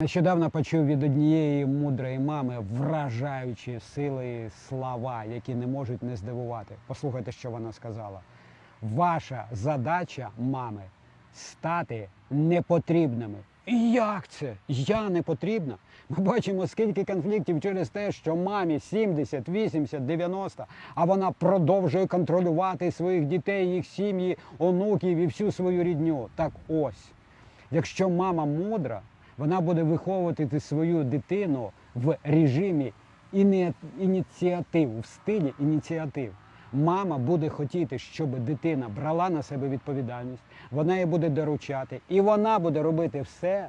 Нещодавно почув від однієї мудрої мами вражаючі сили слова, які не можуть не здивувати. Послухайте, що вона сказала. Ваша задача, мами, стати непотрібними. І як це? Я не потрібна? Ми бачимо, скільки конфліктів через те, що мамі 70, 80, 90, а вона продовжує контролювати своїх дітей, їх сім'ї, онуків і всю свою рідню. Так ось. Якщо мама мудра, вона буде виховувати свою дитину в режимі ініціатив, в стилі ініціатив. Мама буде хотіти, щоб дитина брала на себе відповідальність, вона їй буде доручати, і вона буде робити все,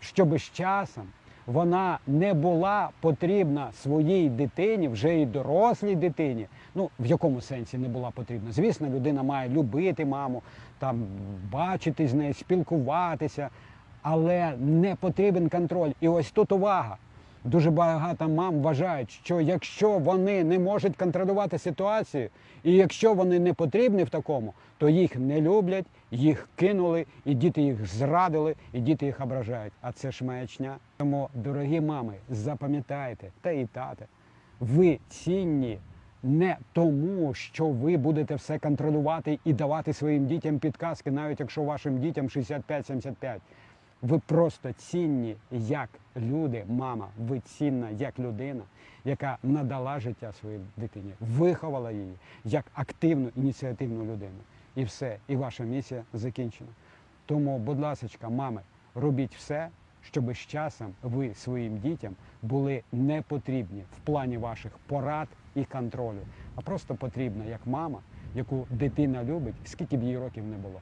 щоб з часом вона не була потрібна своїй дитині, вже і дорослій дитині. Ну, в якому сенсі не була потрібна? Звісно, людина має любити маму, там бачити з нею, спілкуватися, але не потрібен контроль. І ось тут увага. Дуже багато мам вважають, що якщо вони не можуть контролювати ситуацію, і якщо вони не потрібні в такому, то їх не люблять, їх кинули, і діти їх зрадили, і діти їх ображають. А це ж маячня. Тому, дорогі мами, запам'ятайте, та і тати, ви цінні не тому, що ви будете все контролювати і давати своїм дітям підказки, навіть якщо вашим дітям 65-75. Ви просто цінні як люди, мама. Ви цінна як людина, яка надала життя своїй дитині, виховала її як активну ініціативну людину. І все, і ваша місія закінчена. Тому, будь ласка, мами, робіть все, щоб з часом ви своїм дітям були не потрібні в плані ваших порад і контролю, а просто потрібна як мама, яку дитина любить, скільки б їй років не було.